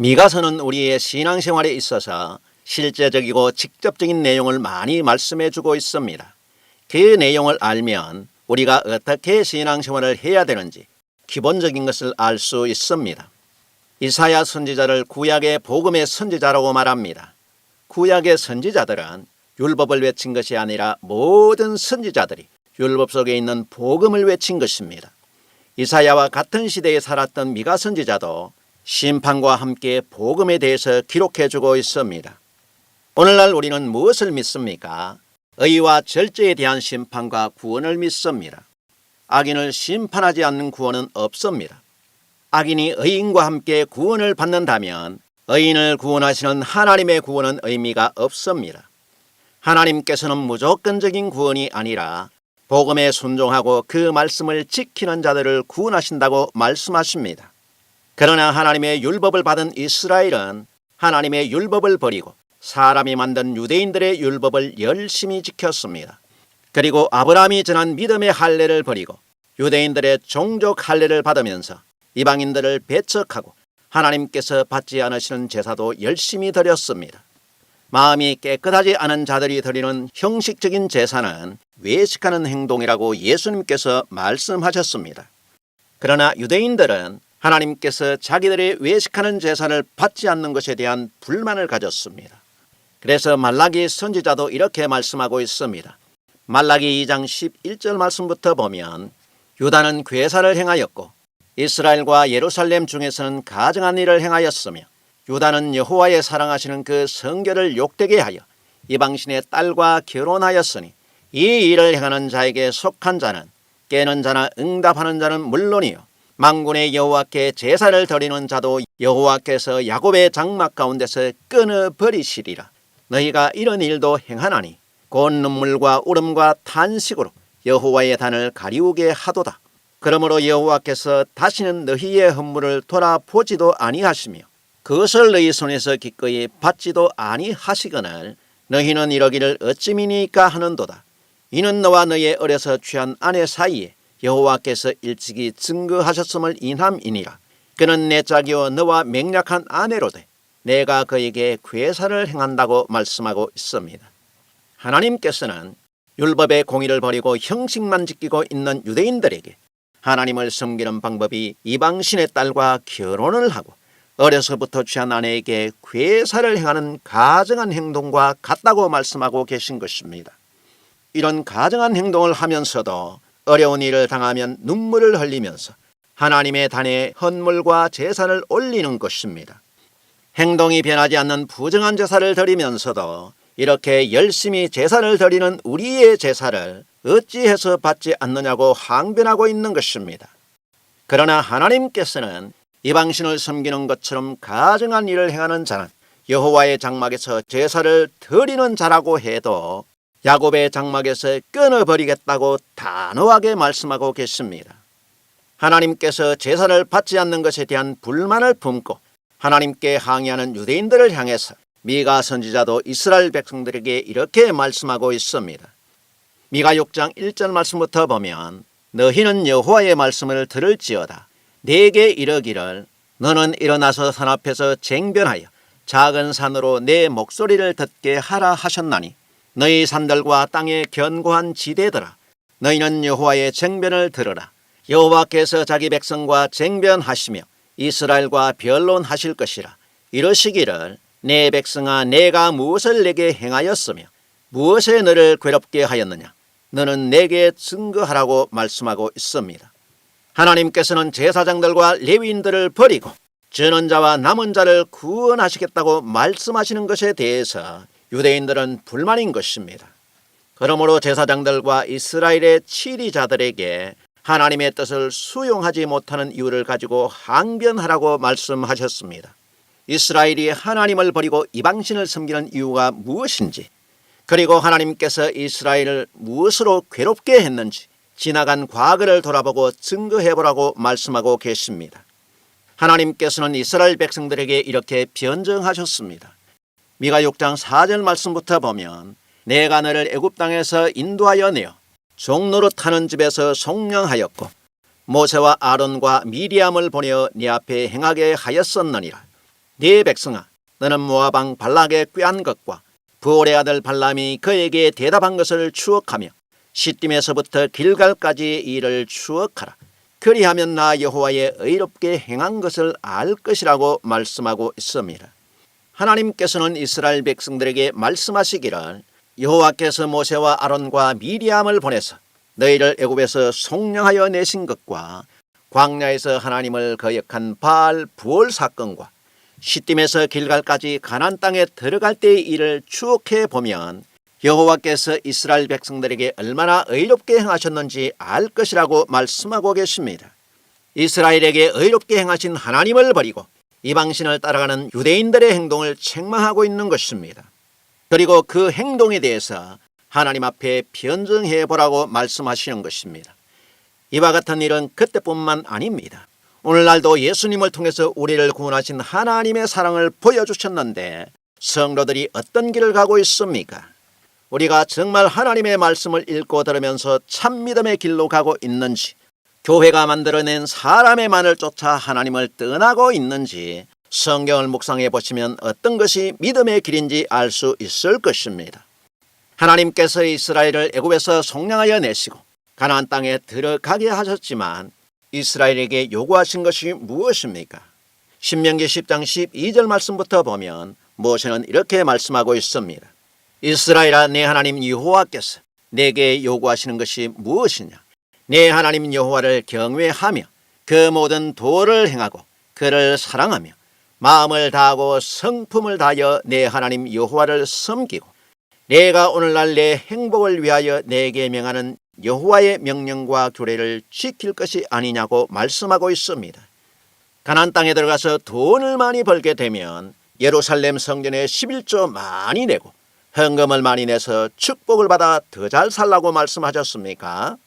미가서는 우리의 신앙생활에 있어서 실제적이고 직접적인 내용을 많이 말씀해 주고 있습니다. 그 내용을 알면 우리가 어떻게 신앙생활을 해야 되는지 기본적인 것을 알 수 있습니다. 이사야 선지자를 구약의 복음의 선지자라고 말합니다. 구약의 선지자들은 율법을 외친 것이 아니라 모든 선지자들이 율법 속에 있는 복음을 외친 것입니다. 이사야와 같은 시대에 살았던 미가 선지자도 심판과 함께 복음에 대해서 기록해 주고 있습니다. 오늘날 우리는 무엇을 믿습니까? 의와 절제에 대한 심판과 구원을 믿습니다. 악인을 심판하지 않는 구원은 없습니다. 악인이 의인과 함께 구원을 받는다면 의인을 구원하시는 하나님의 구원은 의미가 없습니다. 하나님께서는 무조건적인 구원이 아니라 복음에 순종하고 그 말씀을 지키는 자들을 구원하신다고 말씀하십니다. 그러나 하나님의 율법을 받은 이스라엘은 하나님의 율법을 버리고 사람이 만든 유대인들의 율법을 열심히 지켰습니다. 그리고 아브라함이 전한 믿음의 할례를 버리고 유대인들의 종족 할례를 받으면서 이방인들을 배척하고 하나님께서 받지 않으시는 제사도 열심히 드렸습니다. 마음이 깨끗하지 않은 자들이 드리는 형식적인 제사는 외식하는 행동이라고 예수님께서 말씀하셨습니다. 그러나 유대인들은 하나님께서 자기들의 외식하는 제사를 받지 않는 것에 대한 불만을 가졌습니다. 그래서 말라기 선지자도 이렇게 말씀하고 있습니다. 말라기 2장 11절 말씀부터 보면 유다는 괴사를 행하였고 이스라엘과 예루살렘 중에서는 가증한 일을 행하였으며 유다는 여호와의 사랑하시는 그 성결을 욕되게 하여 이방신의 딸과 결혼하였으니 이 일을 행하는 자에게 속한 자는 깨는 자나 응답하는 자는 물론이요 망군의 여호와께 제사를 드리는 자도 여호와께서 야곱의 장막 가운데서 끊어 버리시리라. 너희가 이런 일도 행하나니 곧 눈물과 울음과 탄식으로 여호와의 단을 가리우게 하도다. 그러므로 여호와께서 다시는 너희의 헌물을 돌아보지도 아니하시며 그것을 너희 손에서 기꺼이 받지도 아니하시거늘 너희는 이러기를 어찌미니까 하는도다. 이는 너와 너의 어려서 취한 아내 사이에 여호와께서 일찍이 증거하셨음을 인함이니라 그는 내 짝이요 너와 맹약한 아내로되 내가 그에게 괴사를 행한다고 말씀하고 있습니다 하나님께서는 율법의 공의를 버리고 형식만 지키고 있는 유대인들에게 하나님을 섬기는 방법이 이방신의 딸과 결혼을 하고 어려서부터 취한 아내에게 괴사를 행하는 가정한 행동과 같다고 말씀하고 계신 것입니다. 이런 가정한 행동을 하면서도 어려운 일을 당하면 눈물을 흘리면서 하나님의 단에 헌물과 제사를 올리는 것입니다. 행동이 변하지 않는 부정한 제사를 드리면서도 이렇게 열심히 제사를 드리는 우리의 제사를 어찌해서 받지 않느냐고 항변하고 있는 것입니다. 그러나 하나님께서는 이방신을 섬기는 것처럼 가증한 일을 행하는 자는 여호와의 장막에서 제사를 드리는 자라고 해도 야곱의 장막에서 끊어버리겠다고 단호하게 말씀하고 계십니다. 하나님께서 제사를 받지 않는 것에 대한 불만을 품고 하나님께 항의하는 유대인들을 향해서 미가 선지자도 이스라엘 백성들에게 이렇게 말씀하고 있습니다. 미가 6장 1절 말씀부터 보면 너희는 여호와의 말씀을 들을지어다 내게 이르기를 너는 일어나서 산 앞에서 쟁변하여 작은 산으로 내 목소리를 듣게 하라 하셨나니 너희 산들과 땅의 견고한 지대들아 너희는 여호와의 쟁변을 들으라. 여호와께서 자기 백성과 쟁변하시며 이스라엘과 변론하실 것이라. 이러시기를 내 백성아 내가 무엇을 내게 행하였으며 무엇에 너를 괴롭게 하였느냐? 너는 내게 증거하라고 말씀하고 있습니다. 하나님께서는 제사장들과 레위인들을 버리고 전원자와 남은 자를 구원하시겠다고 말씀하시는 것에 대해서 유대인들은 불만인 것입니다. 그러므로 제사장들과 이스라엘의 치리자들에게 하나님의 뜻을 수용하지 못하는 이유를 가지고 항변하라고 말씀하셨습니다. 이스라엘이 하나님을 버리고 이방신을 섬기는 이유가 무엇인지 그리고 하나님께서 이스라엘을 무엇으로 괴롭게 했는지 지나간 과거를 돌아보고 증거해보라고 말씀하고 계십니다. 하나님께서는 이스라엘 백성들에게 이렇게 변정하셨습니다. 미가 6장 4절 말씀부터 보면 내가 너를 애굽 땅에서 인도하여 내어 종로로 타는 집에서 속량하였고 모세와 아론과 미리암을 보내어 네 앞에 행하게 하였었느니라. 네 백성아 너는 모아방 발락의 꾀한 것과 부올의 아들 발람이 그에게 대답한 것을 추억하며 시딤에서부터 길갈까지의 일을 추억하라. 그리하면 나 여호와의 의롭게 행한 것을 알 것이라고 말씀하고 있습니다. 하나님께서는 이스라엘 백성들에게 말씀하시기를 여호와께서 모세와 아론과 미리암을 보내서 너희를 애굽에서 속량하여 내신 것과 광야에서 하나님을 거역한 바알 부월 사건과 시딤에서 길갈까지 가나안 땅에 들어갈 때의 일을 추억해 보면 여호와께서 이스라엘 백성들에게 얼마나 의롭게 행하셨는지 알 것이라고 말씀하고 계십니다. 이스라엘에게 의롭게 행하신 하나님을 버리고 이방신을 따라가는 유대인들의 행동을 책망하고 있는 것입니다. 그리고 그 행동에 대해서 하나님 앞에 변증해 보라고 말씀하시는 것입니다. 이와 같은 일은 그때뿐만 아닙니다. 오늘날도 예수님을 통해서 우리를 구원하신 하나님의 사랑을 보여주셨는데 성도들이 어떤 길을 가고 있습니까? 우리가 정말 하나님의 말씀을 읽고 들으면서 참 믿음의 길로 가고 있는지 교회가 만들어낸 사람의 만을 쫓아 하나님을 떠나고 있는지 성경을 묵상해 보시면 어떤 것이 믿음의 길인지 알 수 있을 것입니다. 하나님께서 이스라엘을 애굽에서 속량하여 내시고 가나안 땅에 들어가게 하셨지만 이스라엘에게 요구하신 것이 무엇입니까? 신명기 10장 12절 말씀부터 보면 모세는 이렇게 말씀하고 있습니다. 이스라엘아 내 하나님 여호와께서 내게 요구하시는 것이 무엇이냐? 내 하나님 여호와를 경외하며 그 모든 도를 행하고 그를 사랑하며 마음을 다하고 성품을 다하여 내 하나님 여호와를 섬기고 내가 오늘날 내 행복을 위하여 내게 명하는 여호와의 명령과 규례를 지킬 것이 아니냐고 말씀하고 있습니다. 가나안 땅에 들어가서 돈을 많이 벌게 되면 예루살렘 성전에 11조 많이 내고 헌금을 많이 내서 축복을 받아 더 잘 살라고 말씀하셨습니까?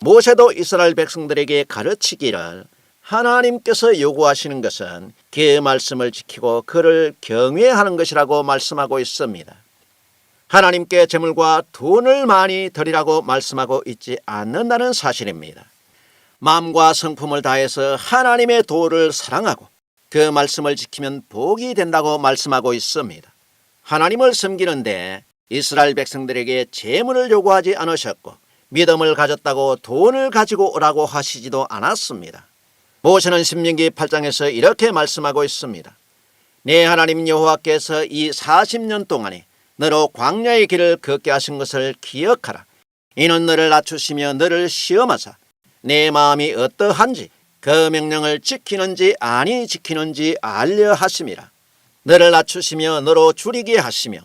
모세도 이스라엘 백성들에게 가르치기를 하나님께서 요구하시는 것은 그 말씀을 지키고 그를 경외하는 것이라고 말씀하고 있습니다. 하나님께 재물과 돈을 많이 드리라고 말씀하고 있지 않는다는 사실입니다. 마음과 성품을 다해서 하나님의 도를 사랑하고 그 말씀을 지키면 복이 된다고 말씀하고 있습니다. 하나님을 섬기는데 이스라엘 백성들에게 재물을 요구하지 않으셨고 믿음을 가졌다고 돈을 가지고 오라고 하시지도 않았습니다. 모세는 신명기 8장에서 이렇게 말씀하고 있습니다. 내 하나님 여호와께서 이 40년 동안에 너로 광야의 길을 걷게 하신 것을 기억하라. 이는 너를 낮추시며 너를 시험하사 내 마음이 어떠한지 그 명령을 지키는지 아니 지키는지 알려 하심이라. 너를 낮추시며 너로 줄이게 하시며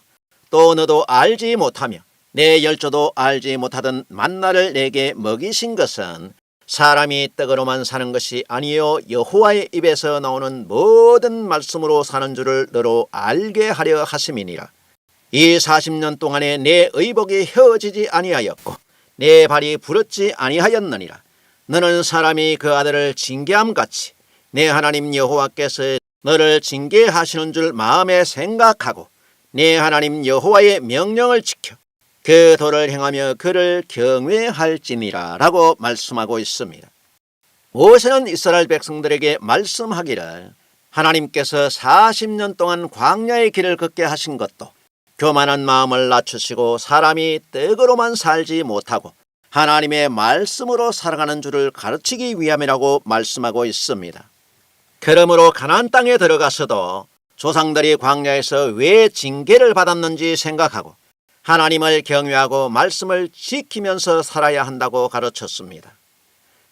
또 너도 알지 못하며 내 열조도 알지 못하던 만나를 내게 먹이신 것은 사람이 떡으로만 사는 것이 아니요 여호와의 입에서 나오는 모든 말씀으로 사는 줄을 너로 알게 하려 하심이니라. 이 40년 동안에 내 의복이 헤어지지 아니하였고 내 발이 부럽지 아니하였느니라. 너는 사람이 그 아들을 징계함 같이 내 하나님 여호와께서 너를 징계하시는 줄 마음에 생각하고 내 하나님 여호와의 명령을 지켜 그 도를 행하며 그를 경외할지니라 라고 말씀하고 있습니다. 모세는 이스라엘 백성들에게 말씀하기를 하나님께서 40년 동안 광야의 길을 걷게 하신 것도 교만한 마음을 낮추시고 사람이 떡으로만 살지 못하고 하나님의 말씀으로 살아가는 줄을 가르치기 위함이라고 말씀하고 있습니다. 그러므로 가나안 땅에 들어가서도 조상들이 광야에서 왜 징계를 받았는지 생각하고 하나님을 경외하고 말씀을 지키면서 살아야 한다고 가르쳤습니다.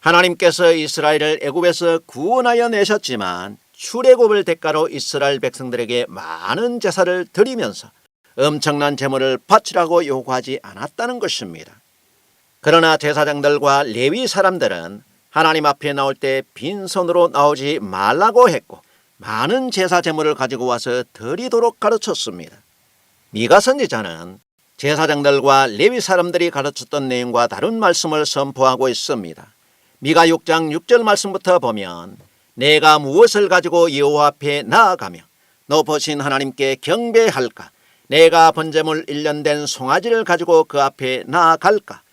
하나님께서 이스라엘을 애굽에서 구원하여 내셨지만 출애굽을 대가로 이스라엘 백성들에게 많은 제사를 드리면서 엄청난 재물을 바치라고 요구하지 않았다는 것입니다. 그러나 제사장들과 레위 사람들은 하나님 앞에 나올 때 빈손으로 나오지 말라고 했고 많은 제사 제물을 가지고 와서 드리도록 가르쳤습니다. 미가 선지자는 제사장들과 레위 사람들이 가르쳤던 내용과 다른 말씀을 선포하고 있습니다. 미가 6장 6절 말씀부터 보면 내가 무엇을 가지고 여호와 앞에 나아가며 높으신 하나님께 경배할까 내가 번제물 1년 된 송아지를 가지고 그 앞에 나아갈까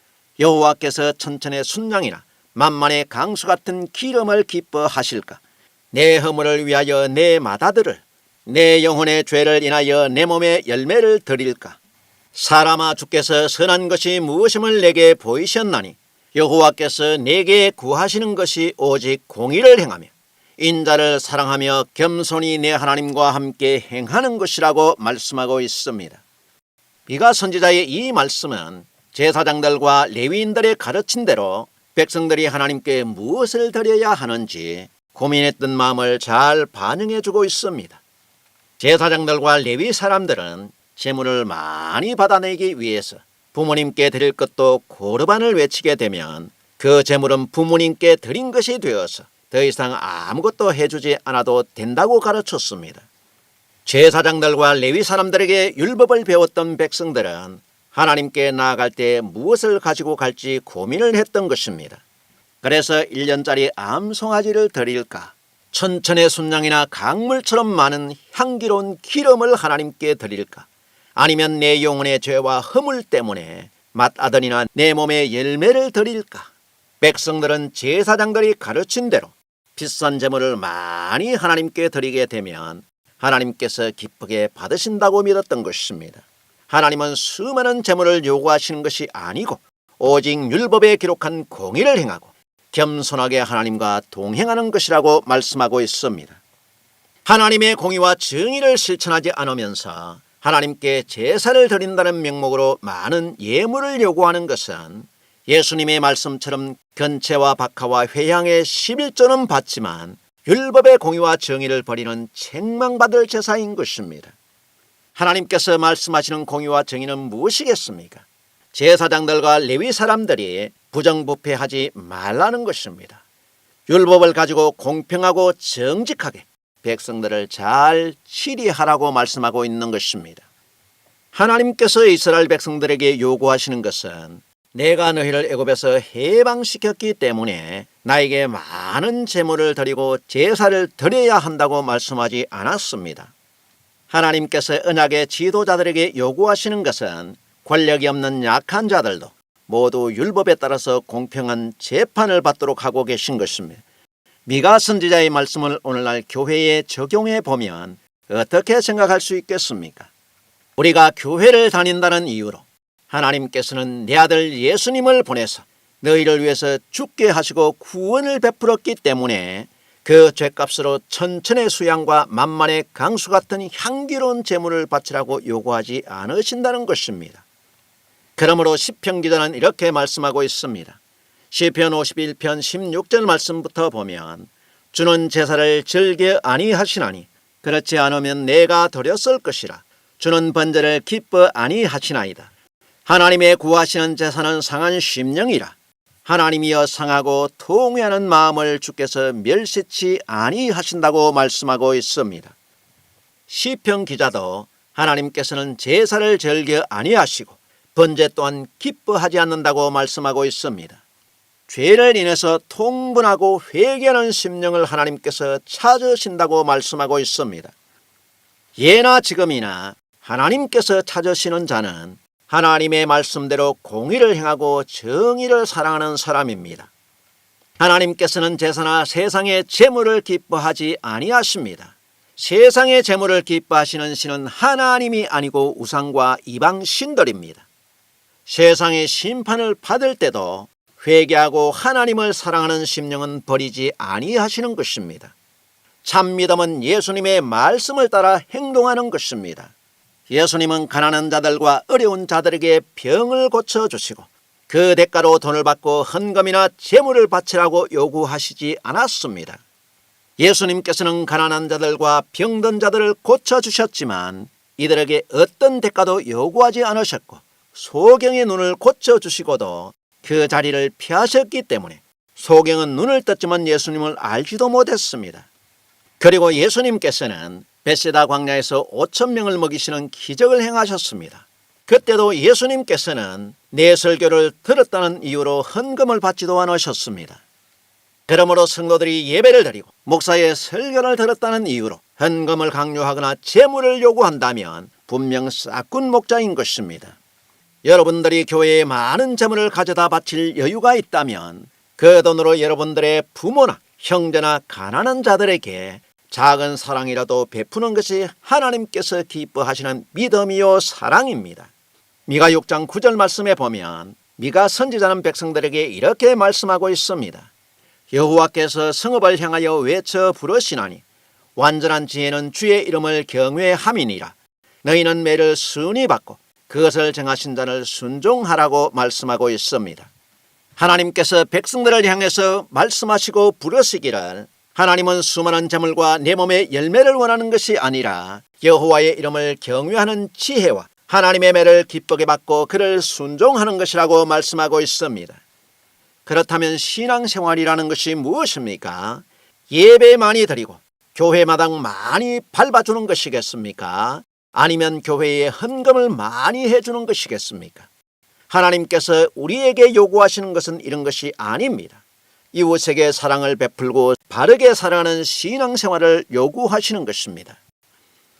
여호와께서 천천의 순양이나 만만의 강수 같은 기름을 기뻐하실까 내 허물을 위하여 내 마다들을 내 영혼의 죄를 인하여 내 몸에 열매를 드릴까? 사람아 주께서 선한 것이 무엇임을 내게 보이셨나니 여호와께서 내게 구하시는 것이 오직 공의를 행하며 인자를 사랑하며 겸손히 내 하나님과 함께 행하는 것이라고 말씀하고 있습니다. 미가 선지자의 이 말씀은 제사장들과 레위인들의 가르친 대로 백성들이 하나님께 무엇을 드려야 하는지 고민했던 마음을 잘 반영해 주고 있습니다. 제사장들과 레위 사람들은 재물을 많이 받아내기 위해서 부모님께 드릴 것도 고르반을 외치게 되면 그 재물은 부모님께 드린 것이 되어서 더 이상 아무것도 해주지 않아도 된다고 가르쳤습니다. 제사장들과 레위 사람들에게 율법을 배웠던 백성들은 하나님께 나아갈 때 무엇을 가지고 갈지 고민을 했던 것입니다. 그래서 1년짜리 암송아지를 드릴까? 천천의 순양이나 강물처럼 많은 향기로운 기름을 하나님께 드릴까? 아니면 내 영혼의 죄와 허물 때문에 맏아들이나 내 몸의 열매를 드릴까? 백성들은 제사장들이 가르친 대로 비싼 제물을 많이 하나님께 드리게 되면 하나님께서 기쁘게 받으신다고 믿었던 것입니다. 하나님은 수많은 제물을 요구하시는 것이 아니고 오직 율법에 기록한 공의를 행하고 겸손하게 하나님과 동행하는 것이라고 말씀하고 있습니다. 하나님의 공의와 정의를 실천하지 않으면서 하나님께 제사를 드린다는 명목으로 많은 예물을 요구하는 것은 예수님의 말씀처럼 견체와 박하와 회향의 11조는 받지만 율법의 공의와 정의를 버리는 책망받을 제사인 것입니다. 하나님께서 말씀하시는 공의와 정의는 무엇이겠습니까? 제사장들과 레위 사람들이 부정부패하지 말라는 것입니다. 율법을 가지고 공평하고 정직하게 백성들을 잘 치리하라고 말씀하고 있는 것입니다. 하나님께서 이스라엘 백성들에게 요구하시는 것은 내가 너희를 애굽에서 해방시켰기 때문에 나에게 많은 재물을 드리고 제사를 드려야 한다고 말씀하지 않았습니다. 하나님께서 언약의 지도자들에게 요구하시는 것은 권력이 없는 약한 자들도 모두 율법에 따라서 공평한 재판을 받도록 하고 계신 것입니다. 미가 선지자의 말씀을 오늘날 교회에 적용해 보면 어떻게 생각할 수 있겠습니까? 우리가 교회를 다닌다는 이유로 하나님께서는 내 아들 예수님을 보내서 너희를 위해서 죽게 하시고 구원을 베풀었기 때문에 그 죄값으로 천천의 수양과 만만의 강수 같은 향기로운 제물을 바치라고 요구하지 않으신다는 것입니다. 그러므로 시편 기자는 이렇게 말씀하고 있습니다. 시편 51편 16절 말씀부터 보면 주는 제사를 즐겨 아니하시나니 그렇지 않으면 내가 드렸을 것이라 주는 번제를 기뻐 아니하시나이다. 하나님의 구하시는 제사는 상한 심령이라 하나님이여 상하고 통회하는 마음을 주께서 멸시치 아니하신다고 말씀하고 있습니다. 시편 기자도 하나님께서는 제사를 즐겨 아니하시고 번제 또한 기뻐하지 않는다고 말씀하고 있습니다. 죄를 인해서 통분하고 회개하는 심령을 하나님께서 찾으신다고 말씀하고 있습니다. 예나 지금이나 하나님께서 찾으시는 자는 하나님의 말씀대로 공의를 행하고 정의를 사랑하는 사람입니다. 하나님께서는 제사나 세상의 재물을 기뻐하지 아니하십니다. 세상의 재물을 기뻐하시는 신은 하나님이 아니고 우상과 이방 신들입니다. 세상의 심판을 받을 때도 회개하고 하나님을 사랑하는 심령은 버리지 아니하시는 것입니다. 참 믿음은 예수님의 말씀을 따라 행동하는 것입니다. 예수님은 가난한 자들과 어려운 자들에게 병을 고쳐 주시고 그 대가로 돈을 받고 헌금이나 재물을 바치라고 요구하시지 않았습니다. 예수님께서는 가난한 자들과 병든 자들을 고쳐 주셨지만 이들에게 어떤 대가도 요구하지 않으셨고 소경의 눈을 고쳐 주시고도 그 자리를 피하셨기 때문에 소경은 눈을 떴지만 예수님을 알지도 못했습니다. 그리고 예수님께서는 베세다 광야에서 5천 명을 먹이시는 기적을 행하셨습니다. 그때도 예수님께서는 내 설교를 들었다는 이유로 헌금을 받지도 않으셨습니다. 그러므로 성도들이 예배를 드리고 목사의 설교를 들었다는 이유로 헌금을 강요하거나 재물을 요구한다면 분명 싹군 목자인 것입니다. 여러분들이 교회에 많은 재물을 가져다 바칠 여유가 있다면 그 돈으로 여러분들의 부모나 형제나 가난한 자들에게 작은 사랑이라도 베푸는 것이 하나님께서 기뻐하시는 믿음이요 사랑입니다. 미가 6장 9절 말씀에 보면 미가 선지자는 백성들에게 이렇게 말씀하고 있습니다. 여호와께서 성읍을 향하여 외쳐 부르시나니 완전한 지혜는 주의 이름을 경외함이니라. 너희는 매를 순히 받고 그것을 정하신 자를 순종하라고 말씀하고 있습니다. 하나님께서 백성들을 향해서 말씀하시고 부르시기를 하나님은 수많은 재물과 내 몸의 열매를 원하는 것이 아니라 여호와의 이름을 경외하는 지혜와 하나님의 매를 기쁘게 받고 그를 순종하는 것이라고 말씀하고 있습니다. 그렇다면 신앙생활이라는 것이 무엇입니까? 예배 많이 드리고 교회 마당 많이 밟아주는 것이겠습니까? 아니면 교회에 헌금을 많이 해주는 것이겠습니까? 하나님께서 우리에게 요구하시는 것은 이런 것이 아닙니다. 이웃에게 사랑을 베풀고 바르게 살아가는 신앙생활을 요구하시는 것입니다.